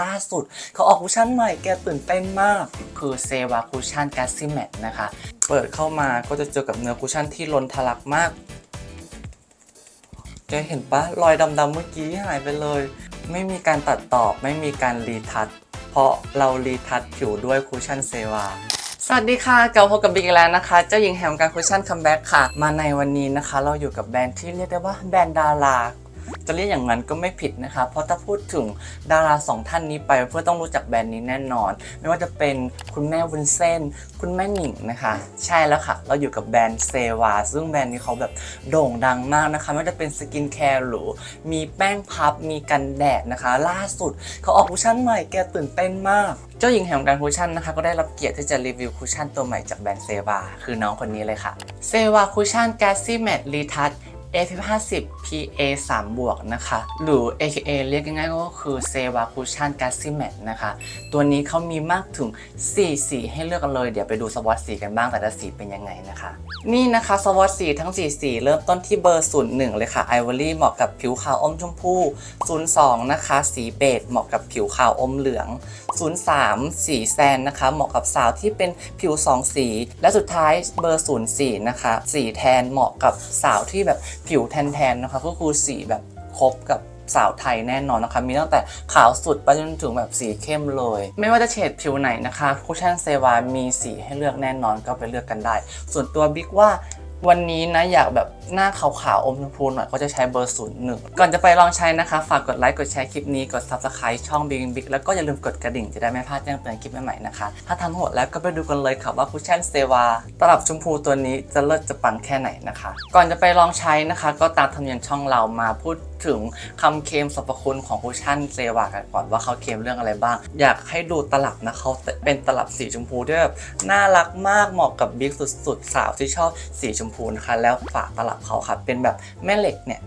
ล่าสุด เขาออกคุชชั่นใหม่แกตื่นเต้นมาก คือเซวาคุชชั่นแกสซี่แมทนะคะ เปิดเข้ามาก็จะเจอกับเนื้อคุชชั่นที่ล้นทะลักมากแกเห็นปะรอยดำๆเมื่อกี้หายไปเลย ไม่มีการตัดต่อไม่มีการรีทัชเพราะเรารีทัชผิวด้วยคุชชั่นเซวาสวัสดีค่ะเกาพบกับบิ๊กอีกแล้วนะคะ เจ้าหญิงแห่งการคุชชั่นคัมแบ็กค่ะ มาในวันนี้นะคะ เราอยู่กับแบรนด์ที่เรียกได้ว่าแบรนด์ดารา จะเรียกอย่างนั้นก็ไม่ผิดนะคะเพราะถ้าพูดถึงดาราสองท่านนี้ไปเพื่อต้องรู้จักแบรนด์นี้แน่นอน ไม่ว่าจะเป็นคุณแม่วุ้นเส้น คุณแม่หนิงนะคะ ใช่แล้วค่ะ เราอยู่กับแบรนด์เซวาซึ่งแบรนด์นี้เขาแบบโด่งดังมากนะคะ ไม่ว่าจะเป็นสกินแคร์หรือมีแป้งพับมีกันแดดนะคะ ล่าสุดเขาออกคุชชั่นใหม่แกตื่นเต้นมากเจ้าหญิงแห่งการคุชชั่นนะคะก็ได้รับเกียรติที่จะรีวิวคุชชั่นตัวใหม่จากแบรนด์เซวาคือน้องคนนี้เลยค่ะเซวาคุชชั่นแกซี่แมตรีทัช A50 PA 3บวกนะคะ หรือ AKA เรียกง่ายๆก็คือ s e v a Cushion g a s s i m a t นะคะ ตัวนี้เขามีมากถึง 4 สีให้เลือกกันเลย เดี๋ยวไปดูสวอตสีกันบ้างแต่ละสีเป็นยังไงนะคะ นี่นะคะสวอตสีทั้ง 4 สีเริ่มต้นที่เบอร์ 01 เลยค่ะ Ivory เหมาะกับผิวขาวอมชมพู 02 นะคะ สีเบจเหมาะกับผิวขาวอมเหลือง 03 สีแซนนะคะ เหมาะกับสาวที่เป็นผิว 2 สี และสุดท้ายเบอร์ 04 นะคะ สีแทนเหมาะกับสาวที่แบบ ผิวแทนๆนะคะก็คือสีแบบครบกับสาวไทยแน่นอนนะคะ มีตั้งแต่ขาวสุดไปจนถึงแบบสีเข้มเลย ไม่ว่าจะเฉดผิวไหนนะคะคุชชั่นเซวามีสีให้เลือกแน่นอนก็ไปเลือกกันได้ ส่วนตัวบิ๊กว่า วันนี้นะอยากแบบหน้าขาวๆอมชมพูหน่อยก็จะใช้เบอร์ศูนย์หนึ่งก่อนจะไปลองใช้นะคะ ฝากกดไลค์กดแชร์คลิปนี้กด subscribe ช่อง Big Big แล้วก็อย่าลืมกดกระดิ่งจะได้ไม่พลาดแจ้งเตือนคลิปใหม่ๆนะคะ ถ้าทำหมดแล้วก็ไปดูกันเลยค่ะว่าคุชชั่นเซวาตลับชมพูตัวนี้จะเลิศจะปังแค่ไหนนะคะ ก่อนจะไปลองใช้นะคะ ก็ตามธรรมเนียมช่องเรามาพูดถึงคำเคมสรรพคุณของคุชชั่นเซวากันก่อนว่าเขาเคมเรื่องอะไรบ้าง อยากให้ดูตลับนะเขาเป็นตลับสีชมพูที่แบบน่ารักมากเหมาะกับบิ๊กสุดๆ สาวที่ชอบสีชมพูนะคะแล้วฝาตลับเขาค่ะเป็นแบบแม่เหล็กเนี่ย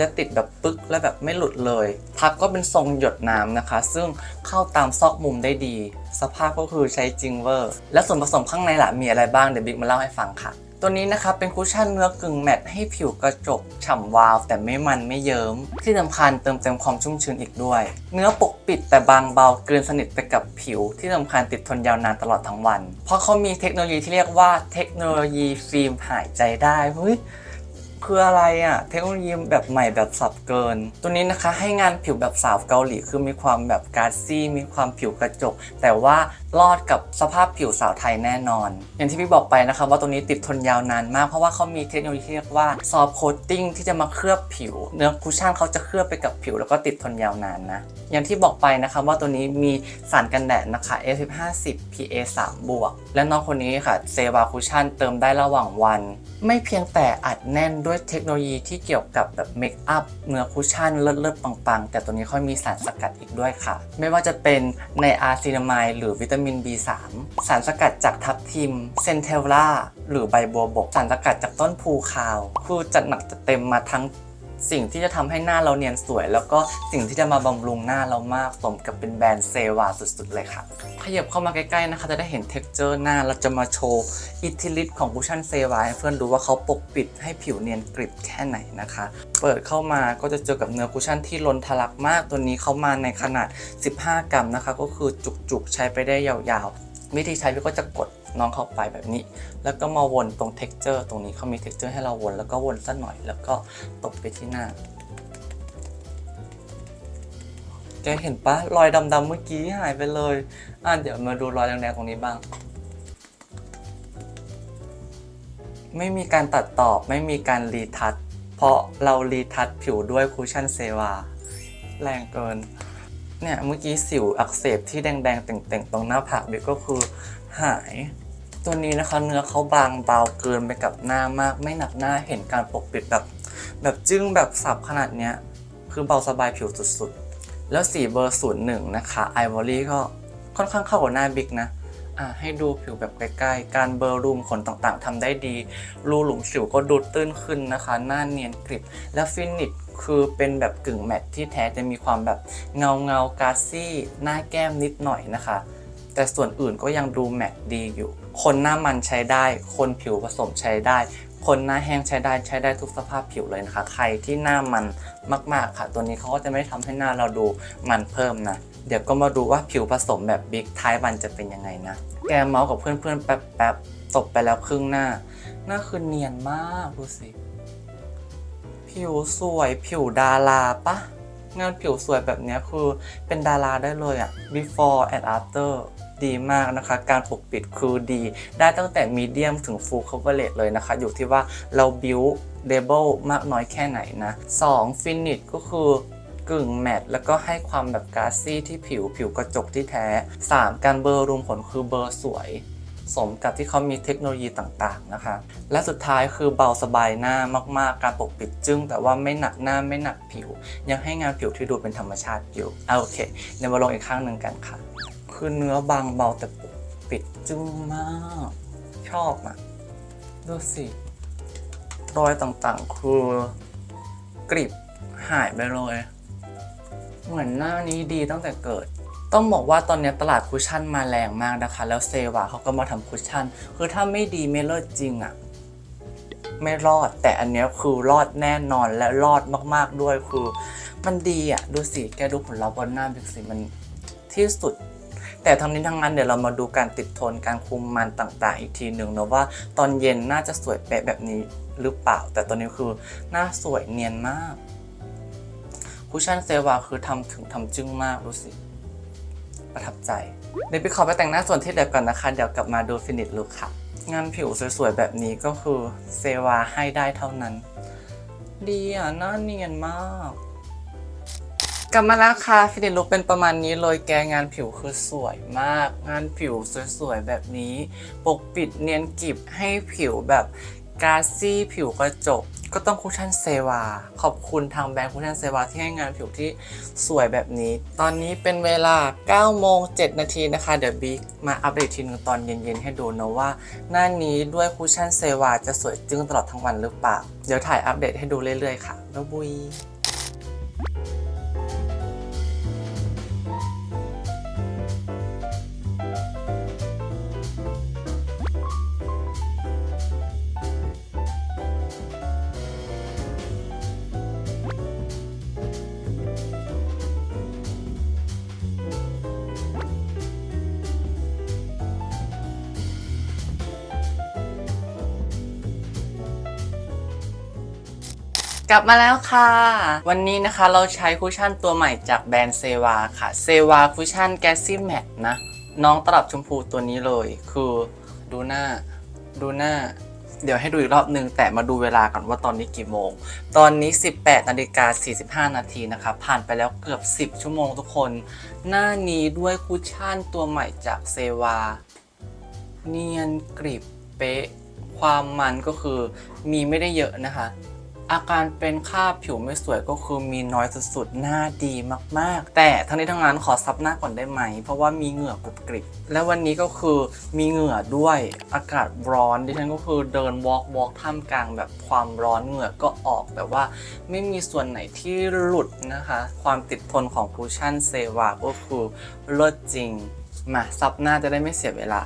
จะติดแบบปึ๊กและแบบไม่หลุดเลย ทับก็เป็นทรงหยดน้ำนะคะ ซึ่งเข้าตามซอกมุมได้ดี สภาพก็คือใช้จริงเวอร์ และส่วนผสมข้างในล่ะมีอะไรบ้างเดี๋ยวบิ๊กมาเล่าให้ฟังค่ะ ตัวนี้นะครับเป็นคุชชั่นเนื้อกึ่งแมตต์ให้ผิวกระจกฉ่ำวาว แต่ไม่มันไม่เยิ้ม ที่สำคัญเติมเต็มความชุ่มชื้นอีกด้วย เนื้อปกปิดแต่บางเบาเกลืนสนิทไปกับผิว ที่สำคัญติดทนยาวนานตลอดทั้งวัน เพราะเขามีเทคโนโลยีที่เรียกว่าเทคโนโลยีฟิล์มหายใจได้เฮ้ย คืออะไรอะ่ะ เทคโนโลยีแบบใหม่แบบสับเกิน ตัวนี้นะคะให้งานผิวแบบสาวเกาหลีคือมีความแบบการซี่ มีความผิวกระจก แต่ว่ารอดกับสภาพผิวสาวไทยแน่นอน อย่างที่พี่บอกไปนะคะว่าตัวนี้ติดทนยาวนานมาก เพราะว่าเขามีเทคโนโลยีที่เรียกว่าซอฟโคตติ้งที่จะมาเคลือบผิว เนื้อคุชชั่นเขาจะเคลือบไปกับผิว แล้วก็ติดทนยาวนานนะ อย่างที่บอกไปนะคะว่าตัวนี้มีสารกันแดดนะคะ spf 50 PA 3บวกและน้องคนนี้ค่ะเซวาคุชชั่นเติมได้ระหว่างวัน ไม่เพียงแต่อัดแน่นด้วยเทคโนโลยีที่เกี่ยวกับแบบเมคอัพเนื้อคุชชั่นเลิศๆปังๆ แต่ตัวนี้เขามีสารสกัดอีกด้วยค่ะ ไม่ว่าจะเป็นในอาร์ซินามายหรือวิตามิน B3 สารสกัดจากทับทิมเซนเทลล่าหรือใบบัวบก สารสกัดจากต้นพูคาว คือจัดหนักจัดเต็มมาทั้ง สิ่งที่จะทำให้หน้าเราเนียนสวย แล้วก็สิ่งที่จะมาบำรุงหน้าเรามากสมกับเป็นแบรนด์เซวาสุดๆ เลยค่ะ ขยับเข้ามาใกล้ๆนะคะ จะได้เห็นเท็กเจอร์หน้าเราจะมาโชว์อิทธิฤทธิ์ของคุชชั่นเซวาให้เพื่อนดูว่าเขาปกปิดให้ผิวเนียนกริบแค่ไหนนะคะ เปิดเข้ามาก็จะเจอกับเนื้อคุชชั่นที่ล้นทะลักมากตัวนี้เข้ามาในขนาด 15 กรัมนะคะ ก็คือจุกๆใช้ไปได้ยาวๆวิธีใช้พี่ก็จะกด น้องเข้าไปแบบนี้ แล้วก็มาวนตรง texture ตรงนี้เขามี texture ให้เราวนแล้วก็วนสักหน่อย แล้วก็ตบไปที่หน้าแกเห็นปะรอยดำๆเมื่อกี้หายไปเลยอะเดี๋ยวมาดูรอยแดงๆตรงนี้บ้าง ไม่มีการตัดต่อไม่มีการรีทัชเพราะเรารีทัชผิวด้วยคุชชั่นเซวาแรงเกินเนี่ยเมื่อกี้สิวอักเสบที่แดงๆเต่งๆ ตรงหน้าผากเบกก็คือหาย ตัวนี้นะคะเนื้อเขาบางเบาเกินไปกับหน้ามาก ไม่หนักหน้าเห็นการปกปิดแบบ แบบจึ้งแบบสับขนาดเนี้ยคือเบาสบายผิวสุดๆ แล้วสีเบอร์ศูนย์หนึ่งนะคะไอวอรี่ก็ค่อนข้างเข้ากับหน้าบิ๊กนะอะให้ดูผิวแบบใกล้ๆ การเบลอรูมขนต่างๆทำได้ดี รูหลุมสิวก็ดูตื้นขึ้นนะคะ หน้าเนียนกริบ และฟินิชคือเป็นแบบกึ่งแมตที่แท้จะมีความแบบเงาเงากาซี่ หน้าแก้มนิดหน่อยนะคะ แต่ส่วนอื่นก็ยังดูแมตดีอยู่ คนหน้ามันใช้ได้ คนผิวผสมใช้ได้ คนหน้าแห้งใช้ได้ใช้ได้ทุกสภาพผิวเลยนะคะ ใครที่หน้ามันมากๆค่ะ ตัวนี้เขาก็จะไม่ทำให้หน้าเราดูมันเพิ่มนะ เดี๋ยวก็มาดูว่าผิวผสมแบบบิ๊กท้ายวันจะเป็นยังไงนะ แกเมาส์กับเพื่อนๆแป๊บๆตบไปแล้วครึ่งหน้า หน้าคือเนียนมากดูสิ ผิวสวยผิวดาราปะงานผิวสวยแบบนี้คือเป็นดาราได้เลยอะ before and after ดีมากนะคะ การปกปิดคือดี ได้ตั้งแต่ medium ถึง full coverage เลยนะคะ อยู่ที่ว่าเรา build double มากน้อยแค่ไหนนะ2 finish ก็คือกึ่งแมตต์แล้วก็ให้ความแบบกาซี่ที่ผิวผิวกระจกที่แท้ 3 การเบอร์รูมขนคือเบอร์สวย สมกับที่เขามีเทคโนโลยีต่างๆนะคะ และสุดท้ายคือเบาสบายหน้ามากๆ การปกปิดจึ้ง แต่ว่าไม่หนักหน้าไม่หนักผิว ยังให้งานผิวที่ดูเป็นธรรมชาติอยู่อโอเคเดี๋ยวมาลงอีกข้างหนึ่งกันค่ะ คือเนื้อบางเบาแต่ปิดจึ้งมาก ชอบอะ ดูสิ รอยต่างๆ คือกริบหายไปเลย เหมือนหน้านี้ดีตั้งแต่เกิด ต้องบอกว่าตอนนี้ตลาดคุชชั่นมาแรงมากนะคะ แล้วเซวาเขาก็มาทำคุชชั่น คือถ้าไม่ดีไม่เลิศจริงอะ่ะ ไม่รอด แต่อันนี้คือรอดแน่นอนและรอดมากๆด้วยคือ มันดีอะ่ะ ดูสิ แกดูผลลัพธ์บนหน้าบิ๊กสิมันที่สุด แต่ทั้งนี้ทั้งนั้นเดี๋ยวเรามาดูการติดทนการคุมมันต่างๆ อีกทีหนึ่งเนอะว่าตอนเย็นน่าจะสวยเป๊ะแบบนี้หรือเปล่า แต่ตอนนี้คือหน้าสวยเนียนมากคุชชั่นเซวาคือทำถึงทำจึ้งมากดูสิประทับใจเดี๋ยวไปขอไปแต่งหน้าส่วนที่เหลือก่อนนะคะ เดี๋ยวกลับมาดูฟินิชลุคค่ะ งานผิวสวยๆ แบบนี้ก็คือเซวาให้ได้เท่านั้น ดีอะหน้าเนียนมาก กลับมาแล้วค่ะฟินิชลุคเป็นประมาณนี้เลยแกงานผิวคือสวยมาก งานผิวสวยๆแบบนี้ ปกปิดเนียนกริบให้ผิวแบบกาซี่ผิวกระจกก็ต้องคุชชั่นเซวาขอบคุณทางแบรนด์คุชชั่นเซวาที่ให้งานผิวที่สวยแบบนี้ ตอนนี้เป็นเวลา 9 โมง 7 นาทีนะคะ เดี๋ยวบิ๊กมาอัปเดตทีนึงตอนเย็นๆ ให้ดูนะว่า หน้านี้ด้วยคุชชั่นเซวาจะสวยจึ้งตลอดทั้งวันหรือเปล่า เดี๋ยวถ่ายอัปเดตให้ดูเรื่อยๆ ค่ะบ๊ายบุย ลับมาแล้วค่ะ วันนี้นะคะเราใช้คุชชั่นตัวใหม่จากแบรนด์เซวาค่ะเซวาคุชชั่นแกสซี่แมทนะ น้องตลับชมพูตัวนี้เลย คือดูหน้า ดูหน้า เดี๋ยวให้ดูอีกรอบนึง แต่มาดูเวลากันว่าตอนนี้กี่โมง ตอนนี้ 18นาฬิกา45 นาทีนะคะ ผ่านไปแล้วเกือบ 10 ชั่วโมงทุกคน หน้านี้ด้วยคุชชั่นตัวใหม่จากเซวาเนียนกริบเป๊ะความมันก็คือมีไม่ได้เยอะนะคะ อาการเป็นคราบผิวไม่สวยก็คือมีน้อยสุดๆ หน้าดีมากๆ แต่ทั้งนี้ทั้งนั้นขอซับหน้าก่อนได้ไหม เพราะว่ามีเหงื่อกรุบกริบ และวันนี้ก็คือมีเหงื่อด้วยอากาศร้อนดิฉันก็คือเดินวอล์กวอล์กท่ามกลางแบบความร้อนเหงื่อก็ออกแบบว่า ไม่มีส่วนไหนที่หลุดนะคะ ความติดทนของคูชั่นเซวาก็คือเลิศจริง มาซับหน้าจะได้ไม่เสียเวลา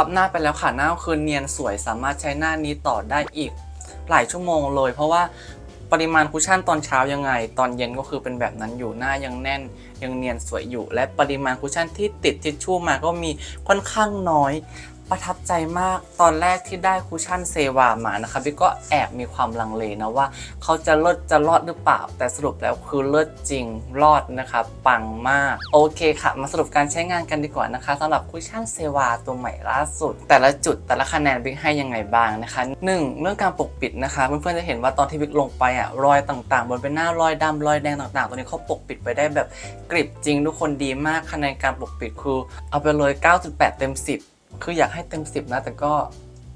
ซับหน้าไปแล้วค่ะหน้าคือเนียนสวยสามารถใช้หน้านี้ต่อได้อีกหลายชั่วโมงเลย เพราะว่าปริมาณคุชชั่นตอนเช้ายังไง ตอนเย็นก็คือเป็นแบบนั้นอยู่หน้ายังแน่น ยังเนียนสวยอยู่ และปริมาณคุชชั่นที่ติดทิชชู่มาก็มีค่อนข้างน้อย ประทับใจมากตอนแรกที่ได้คุชชั่นเซวามานะคะพี่ก็แอบมีความลังเลนะว่า เขาจะเลิศจะรอดหรือเปล่า แต่สรุปแล้วคือเลิศจริงรอดนะคะปังมาก โอเคค่ะ มาสรุปการใช้งานกันดีกว่านะคะสำหรับคุชชั่นเซวาตัวใหม่ล่าสุด แต่ละจุดแต่ละคะแนนบิ๊กให้ยังไงบ้างนะคะ 1. เรื่องการปกปิดนะคะเพื่อนๆจะเห็นว่าตอนที่บิ๊กลงไปอะรอยต่างๆ บนใบหน้ารอยดำรอยแดงต่างๆ ตัวนี้เขาปกปิดไปได้แบบกริบจริงทุกคนดีมากคะแนนการปกปิดคือเอาไปเลย 9.8 เต็ม 10 คืออยากให้เต็ม 10 นะ แต่ก็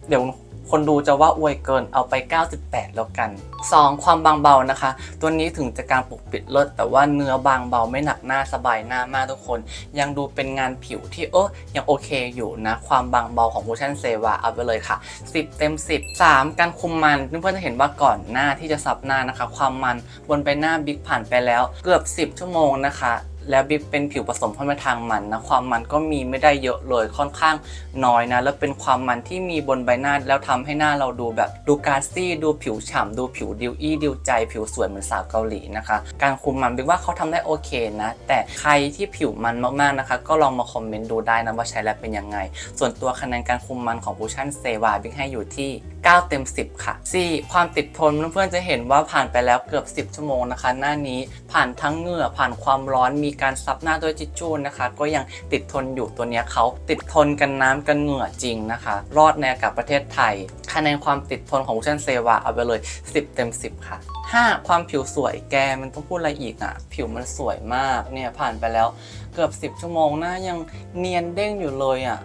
เดี๋ยวคนดูจะว่าอวยเกินเอาไป 9.8 แล้วกัน 2. ความบางเบานะคะ ตัวนี้ถึงจะการปกปิดเลิศแต่ว่าเนื้อบางเบาไม่หนักหน้าสบายหน้ามากทุกคน ยังดูเป็นงานผิวที่เออยังโอเคอยู่นะ ความบางเบาของ Motion s a v a เอาไปเลยค่ะ 10 เต็ม 10 3. การคุมมันเพื่อนๆจะเห็นว่าก่อนหน้าที่จะซับหน้านะคะ ความมันบนใบหน้าบิ๊กผ่านไปแล้วเกือบ 10 ชั่วโมงนะคะ แล้วบิ๊กเป็นผิวผสมเข้ามาทางมันนะความมันก็มีไม่ได้เยอะเลยค่อนข้างน้อยนะ แล้วเป็นความมันที่มีบนใบหน้าแล้วทำให้หน้าเราดูแบบดูกาซี่ดูผิวฉ่ำดูผิวดิวอี้ดิวใจ ผิวสวยเหมือนสาวเกาหลีนะคะ การคุมมันบิ๊กว่าเขาทำได้โอเคนะ แต่ใครที่ผิวมันมากๆนะคะ ก็ลองมาคอมเมนต์ดูได้นะว่าใช้แล้วเป็นยังไง ส่วนตัวคะแนนการคุมมันของคูชั่นเซวาบิ๊กให้อยู่ที่ 9 เต็ม 10 ค่ะ 4. ความติดทนเพื่อนๆจะเห็นว่าผ่านไปแล้วเกือบ 10 ชั่วโมงนะคะ หน้านี้ผ่านทั้งเหงื่อผ่านความร้อนมีการซับหน้าด้วยทิชชู่นะคะ ก็ยังติดทนอยู่ตัวนี้เขาติดทนกันน้ำกันเหงื่อจริงนะคะ รอดในอากาศประเทศไทย คะแนนความติดทนของคูชั่นเซวาเอาไปเลย 10 เต็ม 10 ค่ะ 5. ความผิวสวยแกมันต้องพูดอะไรอีกอะ่ะ ผิวมันสวยมากเนี่ยผ่านไปแล้วเกือบ 10 ชั่วโมงหน้ายังเนียนเด้งอยู่เลยอะ่ะ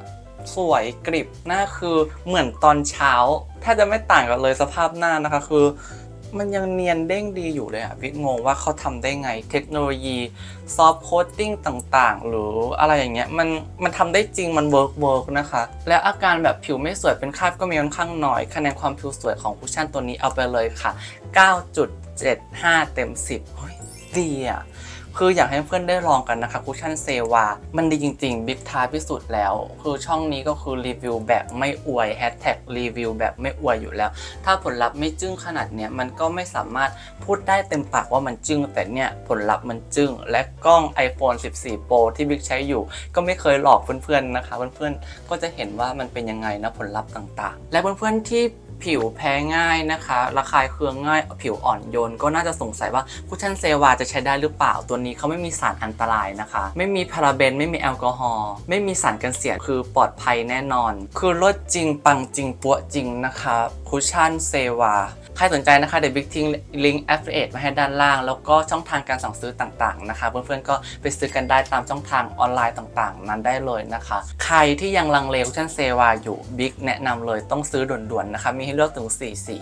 สวยกริบหน้าคือเหมือนตอนเช้าถ้าจะไม่ต่างกันเลยสภาพหน้านะคะคือ มันยังเนียนเด้งดีอยู่เลยอะวิกงงว่าเขาทำได้ไงเทคโนโลยีซอฟต์โคตติ้งต่างๆ หรืออะไรอย่างเงี้ยมันมันทำได้จริงมันเวิร์กเวิร์กนะคะ และอาการแบบผิวไม่สวยเป็นคราบก็มีค่อนข้างน้อยคะแนนความผิวสวยของคุชชั่นตัวนี้เอาไปเลยค่ะ 9.75 เต็ม 10เฮ้ยดีอะ คืออยากให้เพื่อนได้ลองกันนะคะคุชชั่นเซวา มันดีจริงๆ บิ๊กทาพิสูจน์แล้ว คือช่องนี้ก็คือรีวิวแบบไม่อวยแฮชแท็กรีวิวแบบไม่อวยอยู่แล้ว ถ้าผลลัพธ์ไม่จึ้งขนาดเนี้ยมันก็ไม่สามารถพูดได้เต็มปากว่ามันจึ้ง แต่เนี่ยผลลัพธ์มันจึ้ง และกล้อง iPhone 14 Pro ที่บิ๊กใช้อยู่ ก็ไม่เคยหลอกเพื่อนๆนะคะ เพื่อนๆก็จะเห็นว่ามันเป็นยังไงนะผลลัพธ์ต่างๆ และเพื่อนๆที่ ผิวแพ้ง่ายนะคะ ระคายเคืองง่าย ผิวอ่อนโยน ก็น่าจะสงสัยว่าคุชชั่นเซวาจะใช้ได้หรือเปล่า ตัวนี้เขาไม่มีสารอันตรายนะคะ ไม่มีพาราเบน ไม่มีแอลกอฮอล์ ไม่มีสารกันเสีย คือปลอดภัยแน่นอน คือรสจริง ปังจริง ปัวจริงนะคะ คุชชั่นเซวา ใครสนใจนะคะ เดี๋ยวบิ๊กทิ้งลิงก์ affiliate มาให้ด้านล่าง แล้วก็ช่องทางการสั่งซื้อต่างๆนะคะ เพื่อนๆ ก็ไปซื้อกันได้ตามช่องทางออนไลน์ต่างๆ นั้นได้เลยนะคะ ใครที่ยังลังเลคุชชั่นเซวาอยู่บิ๊กแนะนำเลยต้องซื้อด่วนๆนะคะมีให้เลือกถึง 4 สี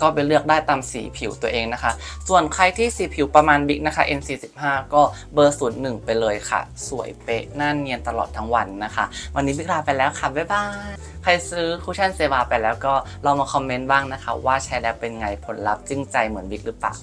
ก็ไปเลือกได้ตามสีผิวตัวเองนะคะ ส่วนใครที่สีผิวประมาณบิ๊กนะคะ N45 ก็เบอร์ศูนย์หนึ่งไปเลยค่ะ สวยเป๊ะน่าเนียนตลอดทั้งวันนะคะ วันนี้บิ๊กลาไปแล้วค่ะ บ๊ายบายใครซื้อคุชชั่นเซวาไปแล้วก็ลองมาคอมเมนต์บ้างนะคะ ว่าใช้แล้วเป็นไงผลลัพธ์จึงใจเหมือนบิ๊กหรือเปล่า